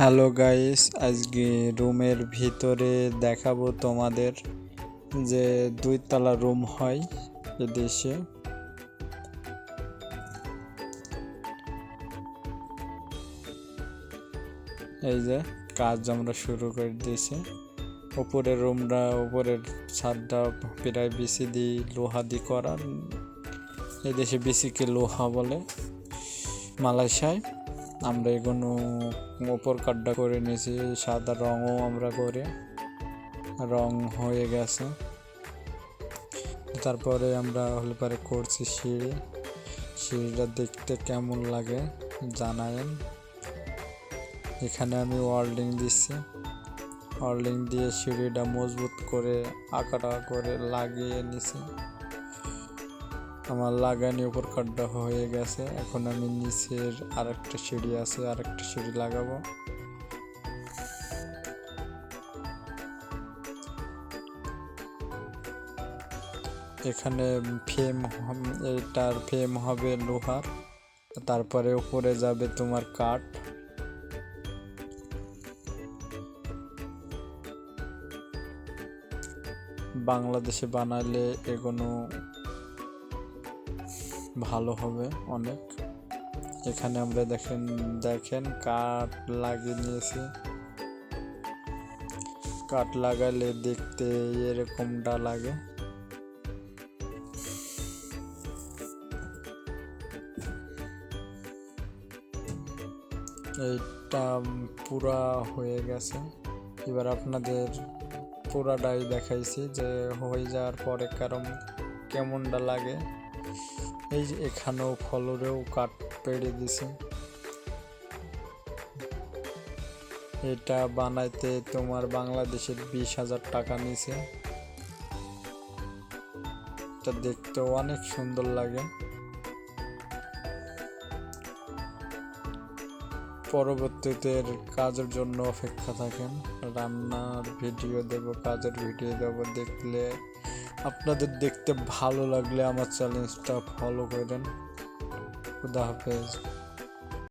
Hello guys, আজকে রুমের ভিতরে দেখাবো তোমাদের যে দুইতলা রুম হয় এদেশে। এই যে কাজ আমরা শুরু করে দিয়েছি। উপরের রুমটা উপরের ছাদটা প্রায় বিসি দিয়ে লোহা দিয়ে করা। এদেশে বিসিকে লোহা বলে মালয়েশিয়ায়। আমরা এগুলো ওপর কাটটা করে নিয়েছি, সাদা রঙও আমরা করে, রং হয়ে গেছে। তারপরে আমরা হলে পরে করছি সিঁড়ি। সিঁড়িটা দেখতে কেমন লাগে জানায়েন। এখানে আমি ওয়ার্ল্ডিং দিচ্ছি। ওয়ার্ল্ডিং দিয়ে সিঁড়িটা মজবুত করে, আঁকাটা করে লাগিয়ে নিছি আমার লাগানি উপর কাটটা হয়ে গেছে। এখন আমি নিচের আরেকটা সিঁড়ি আছে, আরেকটা সিঁড়ি লাগাবো। এখানে ফ্রেম এটার ফ্রেম হবে লোহার, তারপরে উপরে যাবে তোমার কাঠ। বাংলাদেশে বানালে এগুলো ভালো হবে অনেক। এখানে আমরা দেখেন দেখেন কাঠ লাগিয়ে নিয়েছি। কাঠ লাগালে দেখতে এরকমটা লাগে। এইটা পুরা হয়ে গেছে। এবার আপনাদের পুরাটাই দেখাইছি যে হয়ে যাওয়ার পরে কারণ কেমনটা লাগে। এই যে এখানেও ফলরেও কাঠ পেড়ে দিছে। এটা বানাইতে তোমার বাংলাদেশের বিশ হাজার টাকা নিছে। এটা দেখতে অনেক সুন্দর লাগে। পরবর্তীতে কাজের জন্য অপেক্ষা থাকেন। রান্নার ভিডিও দেব, কাজের ভিডিও দেব, দেখলে আপনাদের দেখতে ভালো লাগলে আমার চ্যালেঞ্জটা ফলো করে দেন। খুদা হাফেজ।